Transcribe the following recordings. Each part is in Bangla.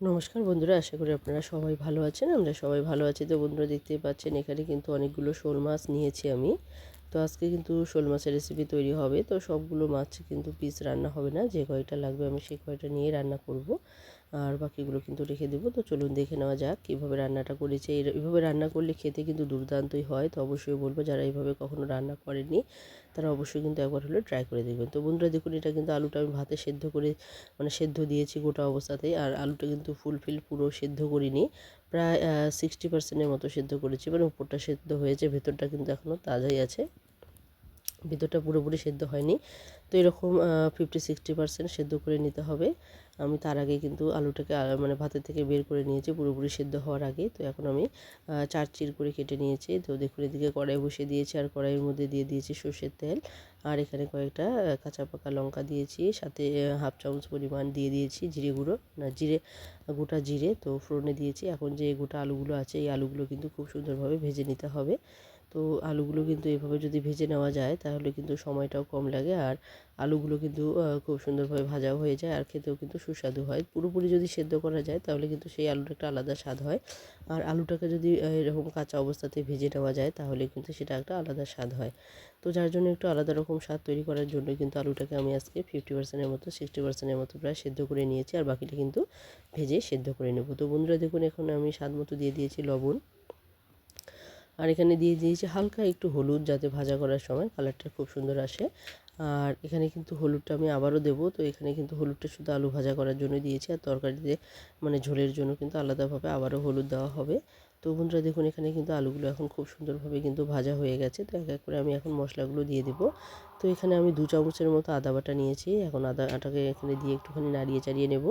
নমস্কার বন্ধুরা, আশা করি আপনারা সবাই ভালো আছেন। আমরা সবাই ভালো আছি তো বন্ধুরা, দেখতেই পাচ্ছেন এখানে কিন্তু অনেকগুলো শোল মাছ নিয়েছি আমি। তো আজকে কিন্তু শোল মাছের রেসিপি তৈরি হবে। তো সবগুলো মাছ কিন্তু পিস রান্না হবে না, যে কয়টা লাগবে আমি সেই কয়টা নিয়ে রান্না করব। আর বাকিগুলো কিন্তু রেখে দেবো। তো চলুন দেখে নেওয়া যাক কীভাবে রান্নাটা করেছে। এইভাবে রান্না করলে খেতে কিন্তু দুর্দান্তই হয়। তো অবশ্যই বলব, যারা এইভাবে কখনো রান্না করেনি তারা অবশ্যই কিন্তু একবার হলে ট্রাই করে দেখবেন। তো বন্ধুরা, দেখুন, এটা কিন্তু আলুটা আমি ভাতে সেদ্ধ করে মানে সেদ্ধ দিয়েছি গোটা অবস্থাতেই। আর আলুটা কিন্তু ফুলফিল পুরো সেদ্ধ করিনি। প্রায় সিক্সটি পার্সেন্টের মতো সেদ্ধ করেছি। মানে উপরটা সেদ্ধ হয়েছে, ভেতরটা কিন্তু এখনও তাজাই আছে। ভিতরটা পুরোপুরি সেদ্ধ হয়নি। তো এরকম ফিফটি সিক্সটি পার্সেন্ট সেদ্ধ করে নিতে হবে। আমি তার আগে কিন্তু আলুটাকে মানে ভাতের থেকে বের করে নিয়েছি, পুরোপুরি সেদ্ধ হওয়ার আগে। তো এখন আমি চার চির করে কেটে নিয়েছি। তো দেখুন, এদিকে কড়াই বসিয়ে দিয়েছি আর কড়াইয়ের মধ্যে দিয়ে দিয়েছি সর্ষের তেল। আর এখানে কয়েকটা কাঁচা পাকা লঙ্কা দিয়েছি, সাথে হাফ চামচ পরিমাণ দিয়ে দিয়েছি জিরে গুঁড়ো। না, জিরে, গোটা জিরে, তো ফোড়নে দিয়েছি। এখন যে গোটা আলুগুলো আছে, এই আলুগুলো কিন্তু খুব সুন্দরভাবে ভেজে নিতে হবে। তো আলুগুলো কিন্তু এভাবে যদি ভেজে নেওয়া যায়, তাহলে কিন্তু সময়টাও কম লাগে। আর আলুগুলো কিন্তু খুব সুন্দরভাবে ভাজাও হয়ে যায় আর খেতেও কিন্তু সুস্বাদু হয়। পুরোপুরি যদি সেদ্ধ করা যায়, তাহলে কিন্তু সেই আলুটা একটা আলাদা স্বাদ হয়। আর আলুটাকে যদি এরকম কাঁচা অবস্থাতে ভেজে নেওয়া যায়, তাহলে কিন্তু সেটা একটা আলাদা স্বাদ হয়। তো যার জন্য একটু আলাদা রকম স্বাদ তৈরি করার জন্য কিন্তু আলুটাকে আমি আজকে ফিফটি পার্সেন্টের মতো সিক্সটি পার্সেন্টের মতো প্রায় সেদ্ধ করে নিয়েছি। আর বাকিটা কিন্তু ভেজে সেদ্ধ করে নেব। তো বন্ধুরা, দেখুন, এখন আমি স্বাদ মতো দিয়ে দিয়েছি লবণ। আর এখানে দিয়ে দিয়েছি হালকা একটু হলুদ যাতে ভাজা করার সময় কালারটা খুব সুন্দর আসে। আর এখানে কিন্তু হলুদটা আমি আবারও দেবো। তো এখানে কিন্তু হলুদটা শুধু আলু ভাজা করার জন্য দিয়েছি আর তরকারিতে মানে ঝোলের জন্য কিন্তু আলাদাভাবে আবারও হলুদ দেওয়া হবে। তো বন্ধুরা দেখুন, এখানে কিন্তু আলুগুলো এখন খুব সুন্দরভাবে কিন্তু ভাজা হয়ে গেছে। তো এক এক করে আমি এখন মশলাগুলো দিয়ে দেবো। তো এখানে আমি দু চামচের মতো আদা বাটা নিয়েছি। এখন আদা আটাকে এখানে দিয়ে একটুখানি নাড়িয়ে চাড়িয়ে নেব।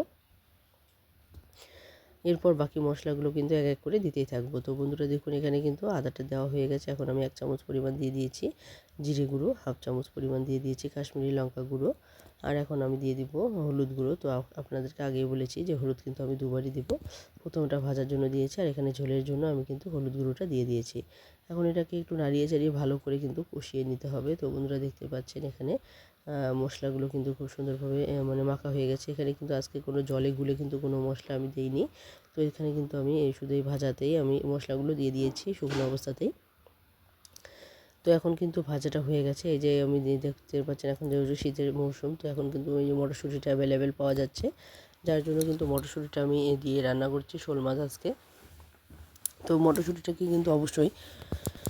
এরপর বাকি মশলাগুলো কিন্তু এক এক করে দিতেই থাকব। তো বন্ধুরা দেখুন, এখানে কিন্তু আদাটা দেওয়া হয়ে গেছে। এখন আমি এক চামচ পরিমাণ দিয়ে দিয়েছি জিরে গুঁড়ো, হাফ চামচ পরিমাণ দিয়ে দিয়েছি কাশ্মীরি লঙ্কা গুঁড়ো। আর এখন আমি দিয়ে দিব হলুদ গুঁড়ো। তো আপনাদেরকে আগেই বলেছি যে হলুদ কিন্তু আমি দুবারই দিব। প্রথমটা ভাজার জন্য দিয়েছি আর এখানে ঝোলের জন্য আমি কিন্তু হলুদ গুঁড়োটা দিয়ে দিয়েছি। এখন এটাকে একটু নাড়িয়ে চাড়িয়ে ভালো করে কিন্তু কষিয়ে নিতে হবে। তো বন্ধুরা দেখতে পাচ্ছেন এখানে মশলাগুলো কিন্তু খুব সুন্দরভাবে মানে মাখা হয়ে গেছে। এখানে কিন্তু আজকে কোনো জলে গুলে কিন্তু কোনো মশলা আমি দিইনি। তো এখানে কিন্তু আমি এই শুধু এই ভাজাতেই আমি মশলাগুলো দিয়ে দিয়েছি শুকনো অবস্থাতেই। তো এখন কিন্তু ভাজাটা হয়ে গেছে। এই যে আমি দেখতে পাচ্ছেন এখন যেহেতু শীতের মৌসুম, তো এখন কিন্তু ওই যে মটরশুঁটিটা অ্যাভেলেবেল পাওয়া যাচ্ছে। যার জন্য কিন্তু মটরশুঁটিটা আমি দিয়ে রান্না করছি শোল মাছ আজকে। তো মটরশুঁটিটাকে কিন্তু অবশ্যই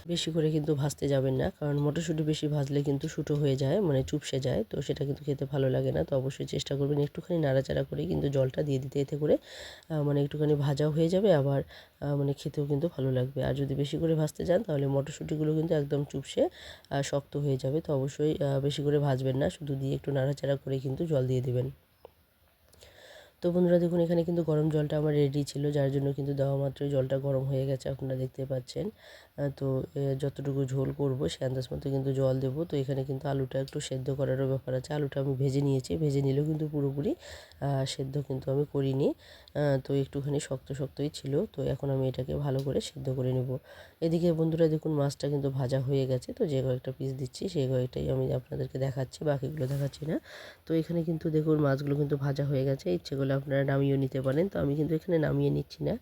বেশি করে কিন্তু ভাজতে যাবেন না। কারণ মটরশুঁটি বেশি ভাজলে কিন্তু শুটো হয়ে যায় মানে চুপসে যায়। তো সেটা কিন্তু খেতে ভালো লাগে না। তো অবশ্যই চেষ্টা করবেন একটুখানি নাড়াচাড়া করে কিন্তু জলটা দিয়ে দিতে। এতে করে মানে একটুখানি ভাজাও হয়ে যাবে, আবার মানে খেতেও কিন্তু ভালো লাগবে। আর যদি বেশি করে ভাজতে যান তাহলে মটরশুঁটিগুলো কিন্তু একদম চুপসে শক্ত হয়ে যাবে। তো অবশ্যই বেশি করে ভাজবেন না। শুধু দিয়ে একটু নাড়াচাড়া করে কিন্তু জল দিয়ে দেবেন। তো বন্ধুরা দেখুন, এখানে কিন্তু গরম জলটা আমার রেডি ছিল, যার জন্য কিন্তু দেওয়া মাত্রই জলটা গরম হয়ে গেছে, আপনারা দেখতে পাচ্ছেন। তো যতটুকু ঝোল করব, সে আন্দাজ মতো কিন্তু জল দেবো। তো, এখানে কিন্তু আলুটা একটু সেদ্ধ করারও ব্যাপার আছে। আলুটা আমি ভেজে নিয়েছি, ভেজে নিলেও কিন্তু পুরোপুরি সেদ্ধ কিন্তু আমি করিনি। তো, একটুখানি শক্ত শক্তই ছিল। তো, এখন আমি এটাকে ভালো করে সেদ্ধ করে নেব। এদিকে বন্ধুরা দেখুন, মাছটা কিন্তু ভাজা হয়ে গেছে। তো, যে কয়েকটা পিস দিচ্ছি সেই কয়েকটাই আমি আপনাদেরকে দেখাচ্ছি, বাকিগুলো দেখাচ্ছি না। তো, এখানে কিন্তু দেখুন, মাছগুলো কিন্তু ভাজা হয়ে গেছে। ইচ্ছে করলে আপনারা নামিয়েও নিতে পারেন। তো আমি কিন্তু এখানে নামিয়ে নিচ্ছি না।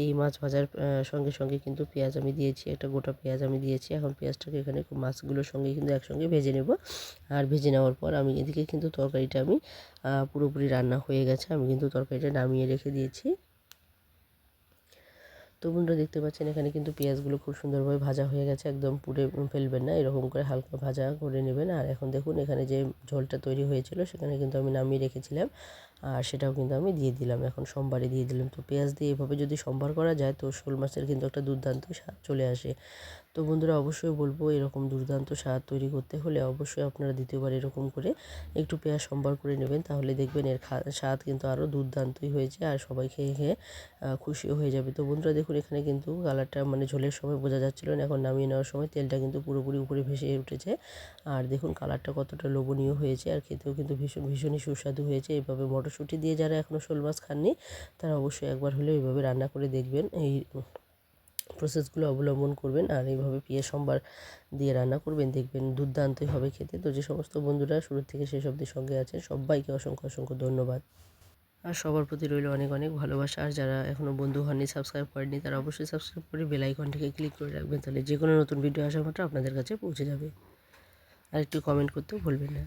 এই মাছ ভাজার সঙ্গে সঙ্গে কিন্তু পেঁয়াজ আমি দিয়েছি, একটা গোটা পেঁয়াজ আমি দিয়েছি। এখন পেঁয়াজটাকে এখানে মাছগুলোর সঙ্গে কিন্তু একসঙ্গে ভেজে নেব। আর ভেজে নেওয়ার পর আমি এদিকে কিন্তু তরকারিটা আমি পুরোপুরি রান্না হয়ে গেছে। আমি কিন্তু তরকারিটা নামিয়ে রেখে দিয়েছি। তো বন্ধুরা দেখতে পাচ্ছেন, এখানে কিন্তু পেঁয়াজগুলো খুব সুন্দরভাবে ভাজা হয়ে গেছে। একদম পুড়ে ফেলবেন না, এরকম করে হালকা ভাজা করে নেবেন। আর এখন দেখুন, এখানে যে ঝোলটা তৈরি হয়েছিল, সেখানে কিন্তু আমি নামিয়ে রেখেছিলাম। আর সেটাও কিন্তু আমি দিয়ে দিলাম। এখন সোমবারে দিয়ে দিলাম। তো পেঁয়াজ দিয়ে এভাবে যদি সোমবার করা যায়, তো শোল মাছের কিন্তু একটা দুর্দান্ত স্বাদ চলে আসে। তো বন্ধুরা, অবশ্যই বলব, এরকম দুর্দান্ত স্বাদ তৈরি করতে হলে অবশ্যই আপনারা দ্বিতীয়বার এরকম করে একটু পেঁয়াজ সম্বার করে নেবেন। তাহলে দেখবেন এর স্বাদ কিন্তু আরও দুর্দান্তই হয়েছে আর সবাই খেয়ে খেয়ে খুশিও হয়ে যাবে। তো বন্ধুরা, দেখুন এখানে কিন্তু কালারটা মানে ঝোলের সময় বোঝা যাচ্ছিল না। এখন নামিয়ে নেওয়ার সময় তেলটা কিন্তু পুরোপুরি উপরে ভেসে উঠেছে। আর দেখুন কালারটা কতটা লোভনীয় হয়েছে। আর খেতেও কিন্তু ভীষণ, ভীষণই সুস্বাদু হয়েছে। এইভাবে মটরশুঁটি দিয়ে যারা এখনও শোল মাছ খাননি, তারা অবশ্যই একবার হলেও এইভাবে রান্না করে দেখবেন। এই প্রসেসগুলো অবলম্বন করবেন আর এইভাবে পেঁয়াজ, সম্বার দিয়ে রান্না করবেন, দেখবেন দুর্দান্তই হবে খেতে। তো যে সমস্ত বন্ধুরা শুরু থেকে শেষ অবধি সঙ্গে আছেন, সবাইকে অসংখ্য অসংখ্য ধন্যবাদ। আর সবার প্রতি রইল অনেক অনেক ভালোবাসা। আর যারা এখনও বন্ধু হননি সাবস্ক্রাইব করেনি তারা অবশ্যই সাবস্ক্রাইব করে বেল আইকনটিকে ক্লিক করে রাখবেন, তাহলে যে কোনো নতুন ভিডিও আসার মাত্র আপনাদের কাছে পৌঁছে যাবে। আর একটু কমেন্ট করতেও ভুলবেন না।